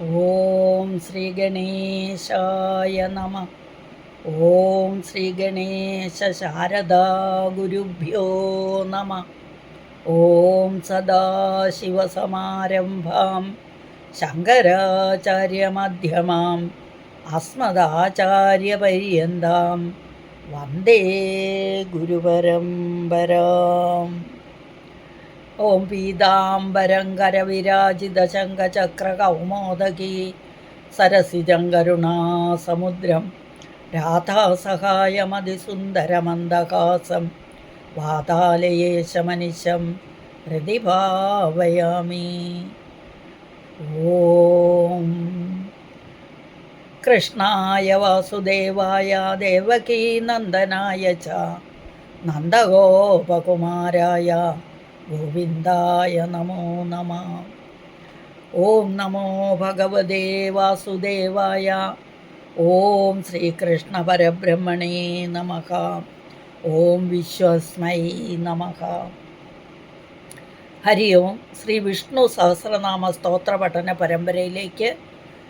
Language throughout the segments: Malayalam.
ഓം ശ്രീ ഗണേശായ നമ. ഓം ശ്രീ ഗണേശ ശാരദാ ഗുരുഭ്യോ നമ. ഓം സദാശിവസമാരംഭാം ശങ്കരാചാര്യമധ്യമാം അസ്മദാചാര്യപര്യന്താം വന്ദേ ഗുരുപരമ്പരാം. ഓം പീതാംബരം കരവിരാജിതശങ്കചക്രകൗമോദകീ സരസിജങ്കരുണാസമുദ്രം രാധാസഹായമതിസുന്ദരമന്ദഹാസം വാതാലയേശമനിശം ഹൃദിഭാവയാമി ഓം കൃഷ്ണായ വാസുദേവായ ദേവകീ നന്ദനായ ച. നന്ദഗോപകുമാരായ ഗോവിന്ദായ നമോ നമ. ഓം നമോ ഭഗവദേ വാസുദേവായ. ഓം ശ്രീകൃഷ്ണ പരബ്രഹ്മണേ നമ. ഓം വിശ്വസ്മൈ നമ. ഹരി ഓം. ശ്രീ വിഷ്ണു സഹസ്രനാമ സ്തോത്ര പഠന പരമ്പരയിലേക്ക്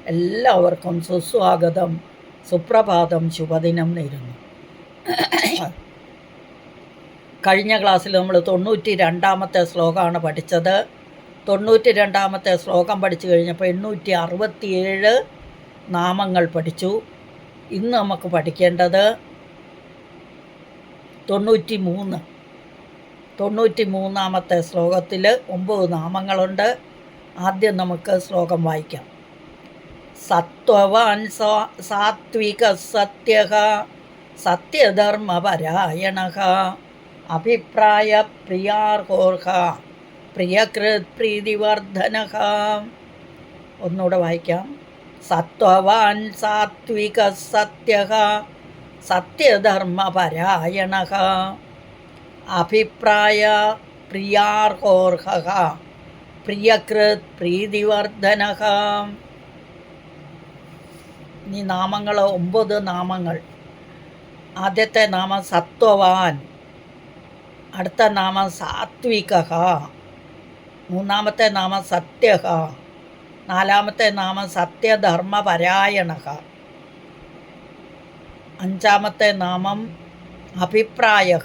എല്ലാവർക്കും സുസ്വാഗതം. സുപ്രഭാതം. ശുഭദിനം നേരുന്നു. കഴിഞ്ഞ ക്ലാസ്സിൽ നമ്മൾ തൊണ്ണൂറ്റി രണ്ടാമത്തെ ശ്ലോകമാണ് പഠിച്ചത്. തൊണ്ണൂറ്റി രണ്ടാമത്തെ ശ്ലോകം പഠിച്ചു കഴിഞ്ഞപ്പോൾ എണ്ണൂറ്റി അറുപത്തിയേഴ് നാമങ്ങൾ പഠിച്ചു. ഇന്ന് നമുക്ക് പഠിക്കേണ്ടത് തൊണ്ണൂറ്റി മൂന്ന് തൊണ്ണൂറ്റി മൂന്നാമത്തെ ശ്ലോകത്തിൽ ഒമ്പത് നാമങ്ങളുണ്ട്. ആദ്യം നമുക്ക് ശ്ലോകം വായിക്കാം. സത്വവാൻ സാത്വിക സത്യ സത്യധർമ്മപരായണ അഭിപ്രായ പ്രിയാർഹോർഹ പ്രിയകൃത് പ്രീതിവർദ്ധന ഒന്നുകൂടെ വായിക്കാം. സത്വവാൻ സാത്വിക സത്യ സത്യധർമ്മപരായണ അഭിപ്രായ പ്രിയാർഹോർഹ പ്രിയകൃത് പ്രീതിവർദ്ധന ഈ നാമങ്ങൾ ഒമ്പത് നാമങ്ങൾ. ആദ്യത്തെ നാമം സത്വവാൻ. അടുത്ത നാമം സാത്വിക മൂന്നാമത്തെ നാമം സത്യ നാലാമത്തെ നാമം സത്യധർമ്മപരായണ അഞ്ചാമത്തെ നാമം അഭിപ്രായ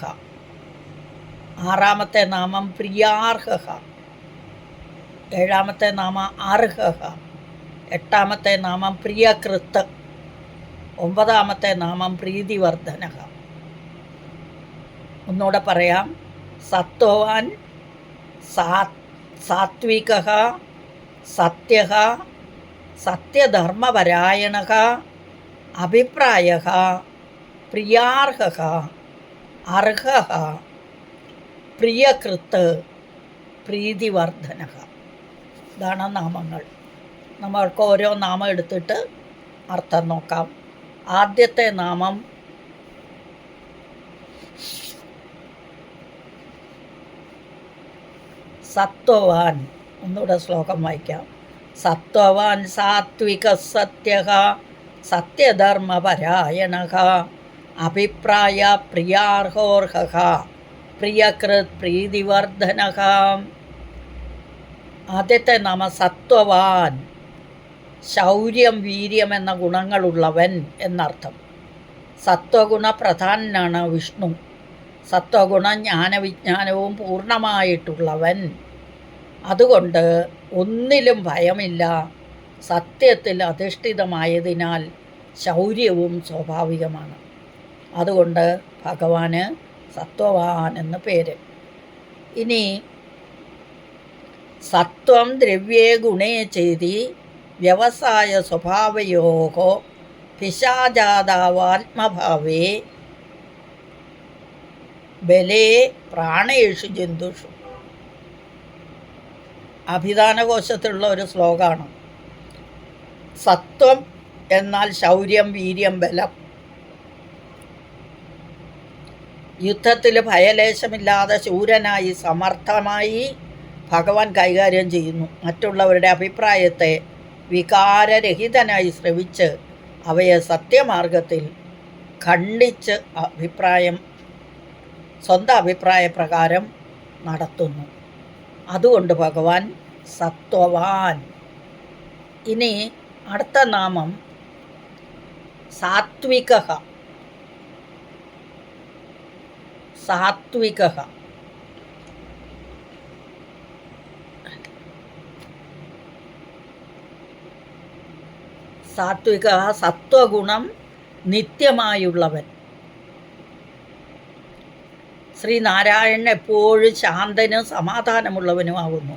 ആറാമത്തെ നാമം പ്രിയാർഹ ഏഴാമത്തെ നാമം അർഹ എട്ടാമത്തെ നാമം പ്രിയകൃത്ത് ഒമ്പതാമത്തെ നാമം പ്രീതിവർദ്ധന ഒന്നുകൂടെ പറയാം. സത്വവാൻ സാത്വിക സത്യ സത്യധർമ്മപരായണ അഭിപ്രായ പ്രിയാർഹ അർഹ പ്രിയകൃത്ത് പ്രീതിവർദ്ധന. ഇതാണ് നാമങ്ങൾ. നമ്മൾക്ക് ഓരോ നാമം എടുത്തിട്ട് അർത്ഥം നോക്കാം. ആദ്യത്തെ നാമം സത്വവാൻ. ഒന്നുകൂടെ ശ്ലോകം വായിക്കാം. സത്വവാൻ സാത്വിക സത്യ സത്യധർമ്മപരായണ അഭിപ്രായ പ്രിയാർഹോർഹ പ്രിയകൃത് പ്രീതിവർദ്ധന ആദ്യത്തെ നാമ സത്വവാൻ. ശൗര്യം വീര്യം എന്ന ഗുണങ്ങളുള്ളവൻ എന്നർത്ഥം. സത്വഗുണ പ്രധാനനാണ് വിഷ്ണു. സത്വഗുണ ജ്ഞാനവിജ്ഞാനവും പൂർണമായിട്ടുള്ളവൻ അതുകൊണ്ട് ഒന്നിലും ഭയമില്ല. സത്യത്തിൽ അധിഷ്ഠിതമായതിനാൽ ശൗര്യവും സ്വാഭാവികമാണ്. അതുകൊണ്ട് ഭഗവാന് സത്വവാൻ എന്ന് പേര്. ഇനി സത്വം ദ്രവ്യേ ഗുണേ ചെയ്തി വ്യവസായ സ്വഭാവയോഗോ പിശാജാതാവാത്മഭാവേ ബലേ പ്രാണേഷു ജന്തുഷു. അഭിധാനകോശത്തിലുള്ള ഒരു ശ്ലോകമാണ് സത്വം എന്നാൽ ശൗര്യം വീര്യം ബലം. യുദ്ധത്തിൽ ഭയലേശമില്ലാതെ ശൂരനായി സമർത്ഥമായി ഭഗവാൻ കൈകാര്യം ചെയ്യുന്നു. മറ്റുള്ളവരുടെ അഭിപ്രായത്തെ വികാരരഹിതനായി ശ്രവിച്ച് അവയെ സത്യമാർഗത്തിൽ ഖണ്ഡിച്ച് അഭിപ്രായം സ്വന്തം അഭിപ്രായ പ്രകാരം നടത്തുന്നു. അതുകൊണ്ട് ഭഗവാൻ സത്വവാൻ. ഇനി അടുത്ത നാമം സാത്വിക സാത്വിക സാത്വിക സത്വഗുണം നിത്യമായുള്ളവൻ. ശ്രീനാരായണൻ എപ്പോഴും ശാന്തനും സമാധാനമുള്ളവനുമാകുന്നു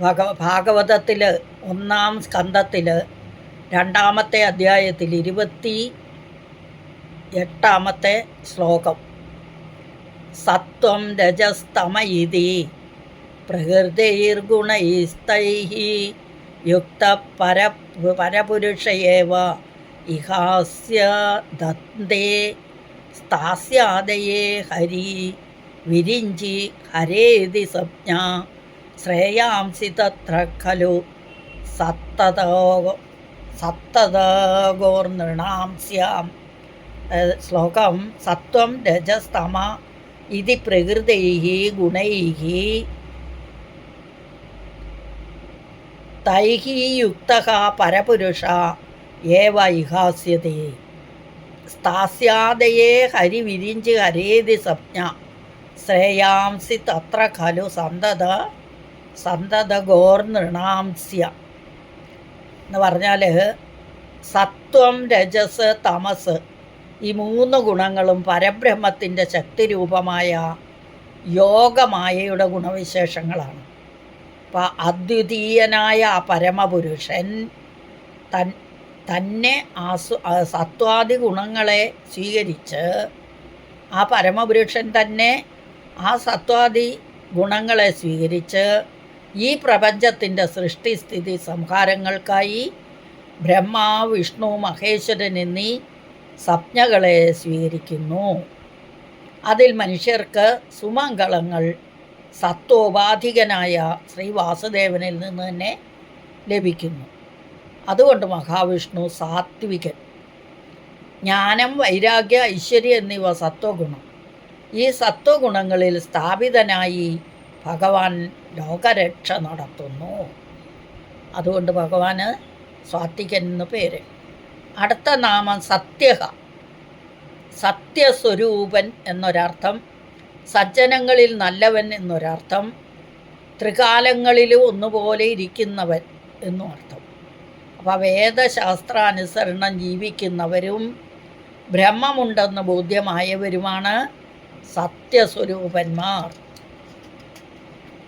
ഭഗ ഭാഗവതത്തിൽ ഒന്നാം സ്കന്ധത്തിൽ രണ്ടാമത്തെ അധ്യായത്തിൽ ഇരുപത്തി എട്ടാമത്തെ ശ്ലോകം. സത്വം രജസ്തമ ഇതി പ്രകൃതിർഗുണൈസ്തൈ യുക്ത പര പരപുരുഷയേവ ഇഹാസ്യ ദന്തേ സ്ഥാസ്യാദയേ ഹരി വിരിഞ്ചി ഹരേതി സ്വപ്ന ശ്രേയാംസി തത്ര ഖലു സത്തതോ സത്തതോർനൃണാം സ്യാം. ശ്ലോകം സത്വം രജസ്തമ ഇതി പ്രകൃതൈ ഗുണൈ തൈ യുക്ത പരപുരുഷ ഏവ ഇഹാസ്യത്തെ ഹരി വിരിഞ്ച് ഹരേതി സ്വപ്ന ശ്രേയാംസി തത്ര ഖലു സന്തത സന്തത സന്തതഗോർനൃണാംസ്യ എന്ന് പറഞ്ഞാൽ സത്വം രജസ് തമസ് ഈ മൂന്ന് ഗുണങ്ങളും പരബ്രഹ്മത്തിന്റെ ശക്തിരൂപമായ യോഗമായയുടെ ഗുണവിശേഷങ്ങളാണ്. അപ്പം അദ്വിതീയനായ ആ പരമപുരുഷൻ തൻ തന്നെ ആസ്വ സത്വാദി ഗുണങ്ങളെ സ്വീകരിച്ച് ആ പരമപുരുഷൻ തന്നെ ആ സത്വാദി ഗുണങ്ങളെ സ്വീകരിച്ച് ഈ പ്രപഞ്ചത്തിന്റെ സൃഷ്ടിസ്ഥിതി സംഹാരങ്ങൾക്കായി ബ്രഹ്മ വിഷ്ണു മഹേശ്വരൻ എന്നീ സംജ്ഞകളെ സ്വീകരിക്കുന്നു. അതിൽ മനുഷ്യർക്ക് സുമംഗളങ്ങൾ സത്വോപാധികനായ ശ്രീ വാസുദേവനിൽ നിന്ന് തന്നെ ലഭിക്കുന്നു. അതുകൊണ്ട് മഹാവിഷ്ണു സാത്വികൻ. ജ്ഞാനം വൈരാഗ്യ ഐശ്വര്യം എന്നിവ സത്വഗുണം. ഈ സത്വഗുണങ്ങളിൽ സ്ഥാപിതനായി ഭഗവാൻ ലോകരക്ഷ നടത്തുന്നു. അതുകൊണ്ട് ഭഗവാന് സ്വാത്വികൻ എന്ന് പേര്. അടുത്ത നാമം സത്യഹ. സത്യസ്വരൂപൻ എന്നൊരർത്ഥം സജ്ജനങ്ങളിൽ നല്ലവൻ എന്നൊരർത്ഥം ത്രികാലങ്ങളിലും ഒന്നുപോലെ ഇരിക്കുന്നവൻ എന്നും അർത്ഥം അപ്പോൾ വേദശാസ്ത്രാനുസരണം ജീവിക്കുന്നവരും ബ്രഹ്മമുണ്ടെന്ന് ബോധ്യമായവരുമാണ് സത്യസ്വരൂപന്മാർ.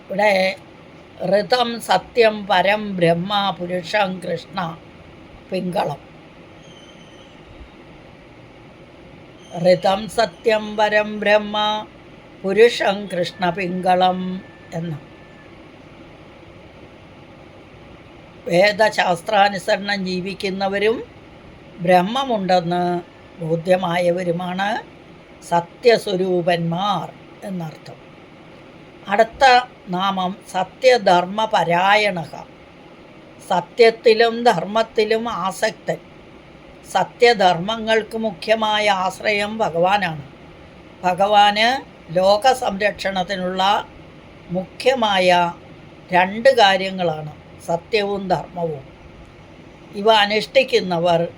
ഇവിടെ ഋതം സത്യം പരം ബ്രഹ്മ പുരുഷം കൃഷ്ണ പിങ്കളം ഋതം സത്യം പരം ബ്രഹ്മ പുരുഷം കൃഷ്ണ പിങ്കളം എന്ന വേദശാസ്ത്രാനുസരണം ജീവിക്കുന്നവരും ബ്രഹ്മമുണ്ടെന്ന് ബോധ്യമായവരുമാണ് സത്യസ്വരൂപന്മാർ എന്നർത്ഥം. അടുത്ത നാമം സത്യധർമ്മപരായണ സത്യത്തിലും ധർമ്മത്തിലും ആസക്തൻ. സത്യധർമ്മങ്ങൾക്ക് മുഖ്യമായ ആശ്രയം ഭഗവാനാണ്. ഭഗവാന് ലോക സംരക്ഷണത്തിനുള്ള മുഖ്യമായ രണ്ട് കാര്യങ്ങളാണ്. സത്യവും ധർമ്മവും. ഇവ അനുഷ്ഠിക്കുന്നവർ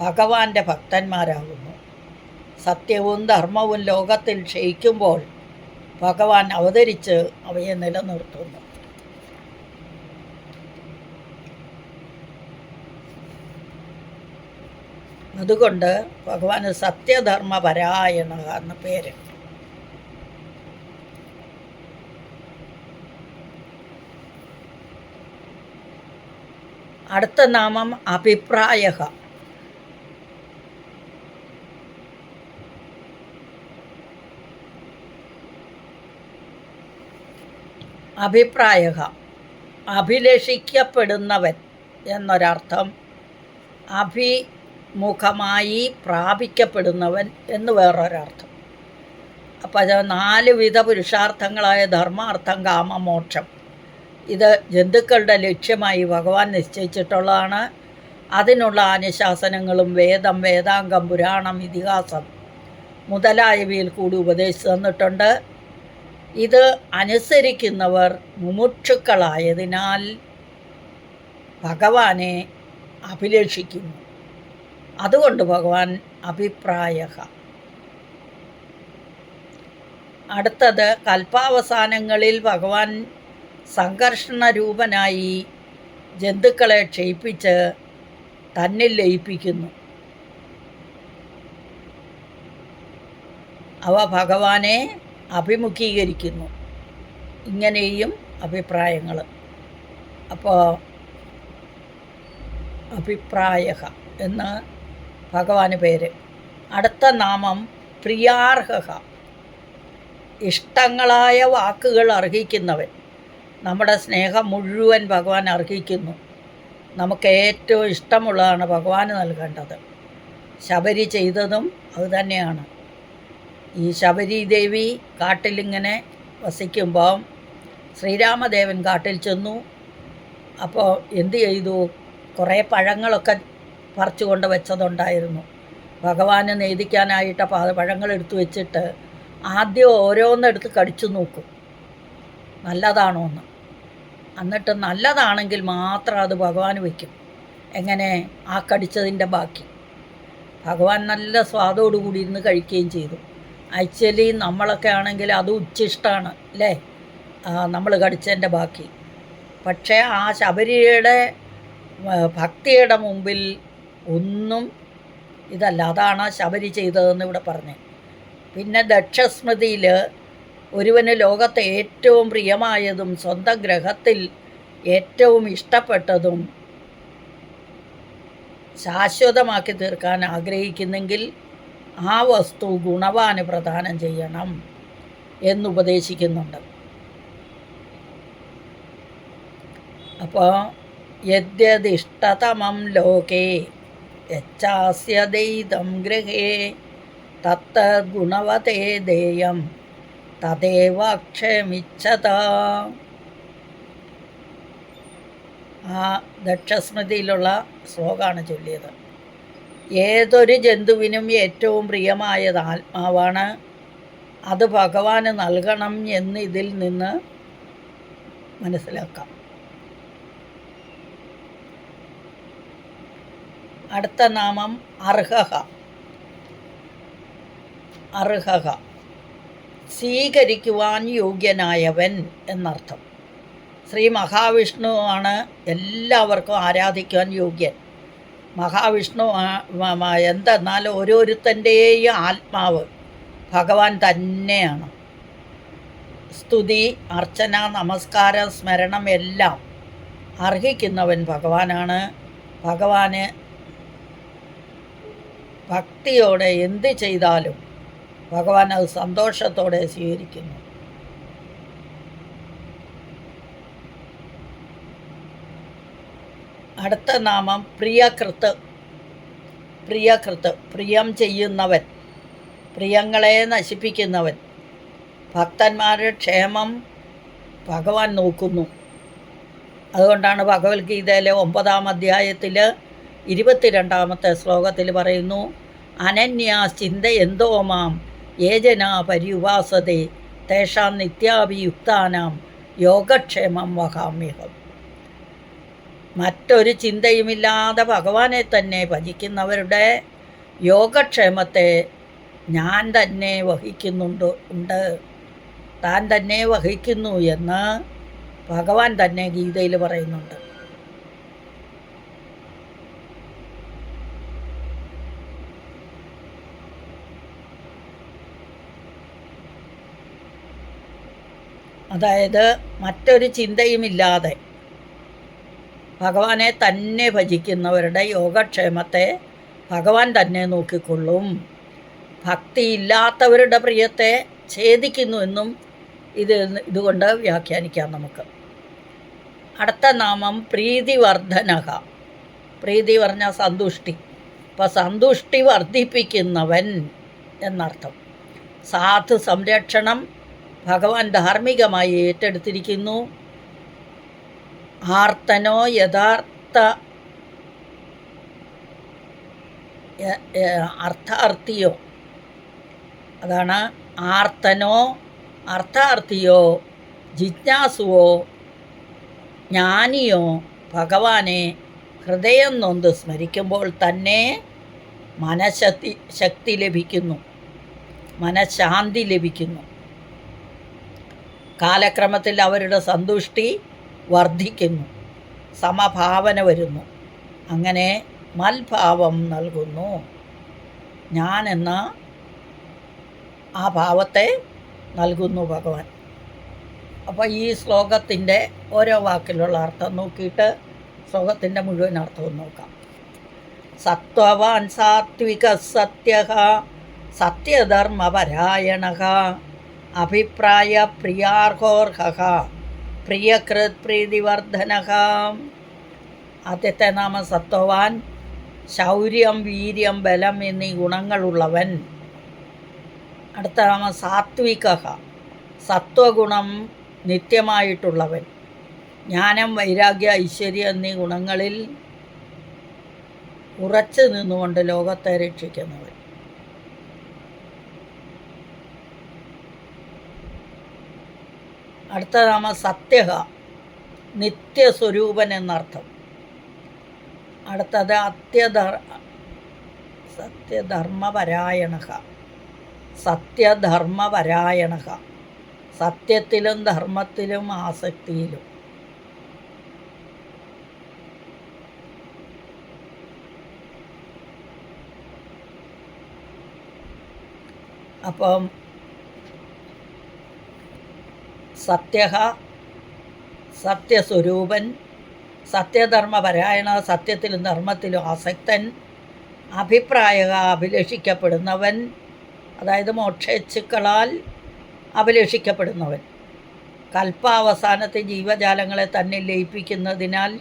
ഭഗവാന്റെ ഭക്തന്മാരാകുന്നു. സത്യവും ധർമ്മവും ലോകത്തിൽ ക്ഷയിക്കുമ്പോൾ ഭഗവാൻ അവതരിച്ച് അവയെ നിലനിർത്തുന്നു. അതുകൊണ്ട് ഭഗവാന് സത്യധർമ്മപരായണ എന്ന പേര്. അടുത്ത നാമം അഭിപ്രായ അഭിപ്രായ അഭിലഷിക്കപ്പെടുന്നവൻ എന്നൊരർത്ഥം അഭിമുഖമായി പ്രാപിക്കപ്പെടുന്നവൻ എന്ന് വേറൊരർത്ഥം. അപ്പോൾ നാല് വിധ പുരുഷാർത്ഥങ്ങളായ ധർമാർത്ഥം കാമ മോക്ഷം ഇത് ജന്തുക്കളുടെ ലക്ഷ്യമായി ഭഗവാൻ നിശ്ചയിച്ചിട്ടുള്ളതാണ്. അതിനുള്ള അനുശാസനങ്ങളും വേദം വേദാംഗം പുരാണം ഇതിഹാസം മുതലായവയിൽ കൂടി ഉപദേശിച്ചു തന്നിട്ടുണ്ട്. ഇത് അനുസരിക്കുന്നവർ മുമുക്ഷുക്കളായതിനാൽ ഭഗവാനെ അഭിലേഷിക്കുന്നു. അതുകൊണ്ട് ഭഗവാൻ അഭിപ്രായ അടുത്തത് കൽപ്പാവസാനങ്ങളിൽ ഭഗവാൻ സംഘർഷണ രൂപനായി ജന്തുക്കളെ ക്ഷയിപ്പിച്ച് തന്നിൽ ലയിപ്പിക്കുന്നു. അവ ഭഗവാനെ അഭിമുഖീകരിക്കുന്നു. ഇങ്ങനെയും അഭിപ്രായങ്ങൾ. അപ്പോൾ അഭിപ്രായ എന്ന് ഭഗവാന് പേര്. അടുത്ത നാമം പ്രിയാർഹ ഇഷ്ടങ്ങളായ വാക്കുകൾ അർഹിക്കുന്നവൻ. നമ്മുടെ സ്നേഹം മുഴുവൻ ഭഗവാൻ അർഹിക്കുന്നു. നമുക്ക് ഏറ്റവും ഇഷ്ടമുള്ളതാണ് ഭഗവാന് നൽകേണ്ടത്. ശബരി ചെയ്തതും അതുതന്നെയാണ് ഈ ശബരി ദേവി കാട്ടിലിങ്ങനെ വസിക്കുമ്പോൾ ശ്രീരാമദേവൻ കാട്ടിൽ ചെന്നു. അപ്പോൾ എന്തു ചെയ്തു? കുറേ പഴങ്ങളൊക്കെ പറിച്ചു കൊണ്ട് വെച്ചതുണ്ടായിരുന്നു. ഭഗവാന് നേദിക്കാനായിട്ട് പഴങ്ങൾ എടുത്തു വെച്ചിട്ട് ആദ്യം ഓരോന്നെടുത്ത് കടിച്ചു നോക്കും. നല്ലതാണോ എന്ന് എന്നിട്ട് നല്ലതാണെങ്കിൽ മാത്രം അത് ഭഗവാൻ വയ്ക്കും. എങ്ങനെ? ആ കടിച്ചതിന്റെ ബാക്കി. ഭഗവാൻ നല്ല സ്വാദോടുകൂടി ഇരുന്ന് കഴിക്കുകയും ചെയ്തു. ആക്ച്വലി നമ്മളൊക്കെ ആണെങ്കിൽ അത് ഉച്ചിഷ്ടമാണ് അല്ലേ? നമ്മൾ കടിച്ചതിന്റെ ബാക്കി. പക്ഷേ ആ ശബരിയുടെ ഭക്തിയുടെ മുമ്പിൽ ഒന്നും ഇതല്ല. അതാണ് ശബരി ചെയ്തതെന്ന് ഇവിടെ പറഞ്ഞത്. പിന്നെ ദക്ഷസ്മൃതിയിൽ ഒരുവന് ലോകത്തെ ഏറ്റവും പ്രിയമായതും സ്വന്തം ഗ്രഹത്തിൽ ഏറ്റവും ഇഷ്ടപ്പെട്ടതും ശാശ്വതമാക്കി തീർക്കാൻ ആഗ്രഹിക്കുന്നെങ്കിൽ ആ വസ്തു ഗുണവാന് പ്രദാനം ചെയ്യണം എന്നുപദേശിക്കുന്നുണ്ട് അപ്പോൾ യദ്യദിഷ്ടതമം ലോകേ യച്ചാസ്യദൈതം ഗൃഹേ തത്തദ്ഗുണവതേ ദേയം തദേവ ക്ഷമിച്ചത ആ ദക്ഷസ്മൃതിയിലുള്ള ശ്ലോകമാണ് ചൊല്ലിയത്. ഏതൊരു ജന്തുവിനും ഏറ്റവും പ്രിയമായത് ആത്മാവാണ്. അത് ഭഗവാന് നൽകണം എന്ന് ഇതിൽ നിന്ന് മനസ്സിലാക്കാം. അടുത്ത നാമം അർഹഹ. അർഹഹ. സ്വീകരിക്കുവാൻ യോഗ്യനായവൻ എന്നർത്ഥം. ശ്രീ മഹാവിഷ്ണു ആണ് എല്ലാവർക്കും ആരാധിക്കുവാൻ യോഗ്യൻ. മഹാവിഷ്ണു എന്തെന്നാൽ ഓരോരുത്തന്റെയും ആത്മാവ് ഭഗവാൻ തന്നെയാണ്. സ്തുതി അർച്ചന നമസ്കാരം സ്മരണം എല്ലാം അർഹിക്കുന്നവൻ ഭഗവാനാണ്. ഭഗവാന് ഭക്തിയോടെ എന്ത് ചെയ്താലും ഭഗവാൻ അത് സന്തോഷത്തോടെ സ്വീകരിക്കുന്നു. അടുത്ത നാമം പ്രിയകൃത്ത് പ്രിയകൃത്ത് പ്രിയം ചെയ്യുന്നവൻ പ്രിയങ്ങളെ നശിപ്പിക്കുന്നവൻ. ഭക്തന്മാരുടെ ക്ഷേമം ഭഗവാൻ നോക്കുന്നു. അതുകൊണ്ടാണ് ഭഗവത്ഗീതയിലെ ഒമ്പതാം അധ്യായത്തിൽ ഇരുപത്തിരണ്ടാമത്തെ ശ്ലോകത്തിൽ പറയുന്നു അനന്യാ ചിന്ത എന്തോ ഏജന പര്യുപാസതേ തേഷാം നിത്യാഭിയുക്താനാം യോഗക്ഷേമം വഹാമ്യഹം. മറ്റൊരു ചിന്തയുമില്ലാതെ ഭഗവാനെ തന്നെ ഭജിക്കുന്നവരുടെ യോഗക്ഷേമത്തെ ഞാൻ തന്നെ വഹിക്കുന്നുണ്ട് ഉണ്ട്. താൻ തന്നെ വഹിക്കുന്നു എന്ന് ഭഗവാൻ തന്നെ ഗീതയിൽ പറയുന്നുണ്ട്. അതായത് മറ്റൊരു ചിന്തയുമില്ലാതെ ഭഗവാനെ തന്നെ ഭജിക്കുന്നവരുടെ യോഗക്ഷേമത്തെ ഭഗവാൻ തന്നെ നോക്കിക്കൊള്ളും. ഭക്തിയില്ലാത്തവരുടെ പ്രിയത്തെ ഛേദിക്കുന്നു എന്നും ഇത് ഇതുകൊണ്ട് വ്യാഖ്യാനിക്കാം നമുക്ക്. അടുത്ത നാമം പ്രീതിവർദ്ധനക പ്രീതി പറഞ്ഞ സന്തുഷ്ടി. ഇപ്പം സന്തുഷ്ടി വർദ്ധിപ്പിക്കുന്നവൻ എന്നർത്ഥം. സാധു സംരക്ഷണം ഭഗവാൻ ധാർമ്മികമായി ഏറ്റെടുത്തിരിക്കുന്നു. ആർത്തനോ യഥാർത്ഥ അർത്ഥാർത്ഥിയോ. അതാണ് ആർത്തനോ അർത്ഥാർത്ഥിയോ ജിജ്ഞാസുവോ ജ്ഞാനിയോ ഭഗവാനെ ഹൃദയം നൊന്ത് സ്മരിക്കുമ്പോൾ തന്നെ മനഃശക്തി ശക്തി ലഭിക്കുന്നു. മനഃശാന്തി ലഭിക്കുന്നു. കാലക്രമത്തിൽ അവരുടെ സന്തുഷ്ടി വർദ്ധിക്കുന്നു. സമഭാവന വരുന്നു. അങ്ങനെ മൽഭാവം നൽകുന്നു. ഞാൻ എന്ന ആ ഭാവത്തെ നൽകുന്നു ഭഗവാൻ. അപ്പോൾ ഈ ശ്ലോകത്തിന്റെ ഓരോ വാക്കിലുള്ള അർത്ഥം നോക്കിയിട്ട് ശ്ലോകത്തിന്റെ മുഴുവൻ അർത്ഥവും നോക്കാം. സത്വവാൻ സാത്വിക സത്യ സത്യധർമ്മപരായണ അഭിപ്രായ പ്രിയാർഹോർഹ പ്രിയകൃത് പ്രീതിവർദ്ധന ആദ്യത്തെ നാമ സത്വവാൻ ശൗര്യം വീര്യം ബലം എന്നീ ഗുണങ്ങളുള്ളവൻ. അടുത്ത നാമ സാത്വിക സത്വഗുണം നിത്യമായിട്ടുള്ളവൻ. ജ്ഞാനം വൈരാഗ്യ ഐശ്വര്യം എന്നീ ഗുണങ്ങളിൽ ഉറച്ചു നിന്നുകൊണ്ട് ലോകത്തെ രക്ഷിക്കുന്നവൻ. അടുത്ത നാമ സത്യഹ നിത്യസ്വരൂപൻ എന്നർത്ഥം. അടുത്തത് അത്യധർ സത്യധർമ്മപരായണ സത്യധർമ്മപരായണ സത്യത്തിലും ധർമ്മത്തിലും ആസക്തിയിലും. അപ്പം സത്യ സത്യസ്വരൂപൻ സത്യധർമ്മപരായണ സത്യത്തിലും ധർമ്മത്തിലും ആസക്തൻ അഭിപ്രായ അഭിലഷിക്കപ്പെടുന്നവൻ അതായത് മോക്ഷേച്ഛുക്കളാൽ അഭിലഷിക്കപ്പെടുന്നവൻ. കൽപ്പാവസാനത്തെ ജീവജാലങ്ങളെ തന്നെ ലയിപ്പിക്കുന്നതിനാൽ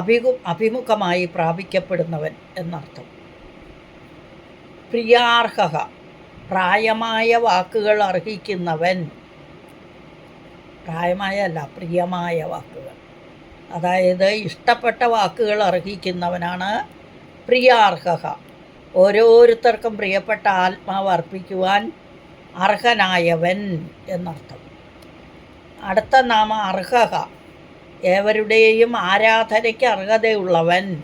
അഭിമു അഭിമുഖമായി പ്രാപിക്കപ്പെടുന്നവൻ എന്നർത്ഥം. പ്രിയാർഹ പ്രായമായ വാക്കുകൾ അർഹിക്കുന്നവൻ. പ്രായമായ അല്ല പ്രിയമായ വാക്കുകൾ. അതായത് ഇഷ്ടപ്പെട്ട വാക്കുകൾ അർഹിക്കുന്നവനാണ് പ്രിയാർഹ ഓരോരുത്തർക്കും പ്രിയപ്പെട്ട ആത്മാവ് അർപ്പിക്കുവാൻ അർഹനായവൻ എന്നർത്ഥം. അടുത്ത നാമ അർഹക ഏവരുടെയും ആരാധനയ്ക്ക് അർഹതയുള്ളവൻ.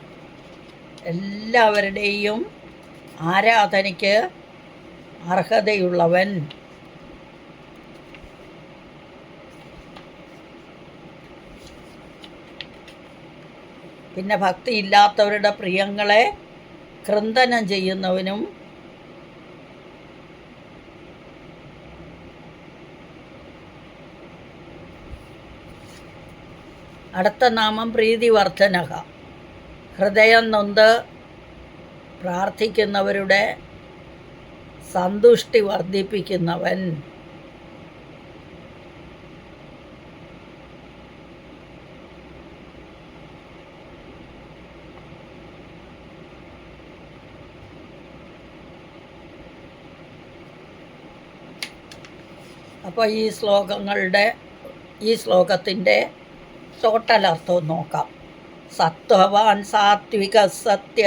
എല്ലാവരുടെയും ആരാധനയ്ക്ക് അർഹതയുള്ളവൻ. പിന്നെ ഭക്തിയില്ലാത്തവരുടെ പ്രിയങ്ങളെ ക്രന്ദനം ചെയ്യുന്നവനും അടുത്ത നാമം പ്രീതിവർദ്ധനക ഹൃദയം നൊന്ത് പ്രാർത്ഥിക്കുന്നവരുടെ സന്തുഷ്ടി വർദ്ധിപ്പിക്കുന്നവൻ. അപ്പോൾ ഈ ശ്ലോകങ്ങളുടെ ഈ ശ്ലോകത്തിന്റെ ടോട്ടൽ അർത്ഥവും നോക്കാം. സത്വവാൻ സാത്വിക സത്യ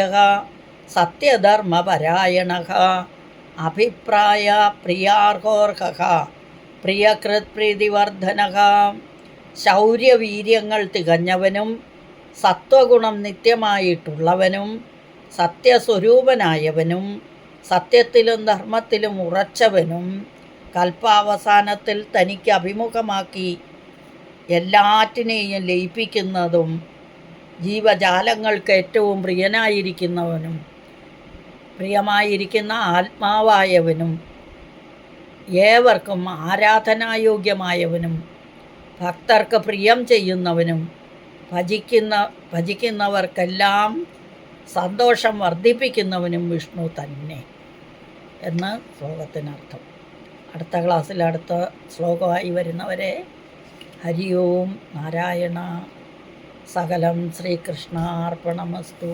സത്യധർമ്മപരായണ അഭിപ്രായ പ്രിയാർഹോർഹ പ്രിയകൃത് പ്രീതിവർദ്ധന ശൗര്യവീര്യങ്ങൾ തികഞ്ഞവനും സത്വഗുണം നിത്യമായിട്ടുള്ളവനും സത്യസ്വരൂപനായവനും സത്യത്തിലും ധർമ്മത്തിലും ഉറച്ചവനും കൽപ്പാവസാനത്തിൽ തനിക്ക് അഭിമുഖമാക്കി എല്ലാറ്റിനെയും ലയിപ്പിക്കുന്നതും ജീവജാലങ്ങൾക്ക് ഏറ്റവും പ്രിയനായിരിക്കുന്നവനും പ്രിയമായിരിക്കുന്ന ആത്മാവായവനും ഏവർക്കും ആരാധനായോഗ്യമായവനും ഭക്തർക്ക് പ്രിയം ചെയ്യുന്നവനും ഭജിക്കുന്ന ഭജിക്കുന്നവർക്കെല്ലാം സന്തോഷം വർദ്ധിപ്പിക്കുന്നവനും വിഷ്ണു തന്നെ എന്ന് ശ്ലോകത്തിനർത്ഥം. അടുത്ത ക്ലാസ്സിൽ അടുത്ത ശ്ലോകമായി വരുന്നവരെ ഹരി ഓം നാരായണ സകലം ശ്രീകൃഷ്ണാർപ്പണമസ്തു.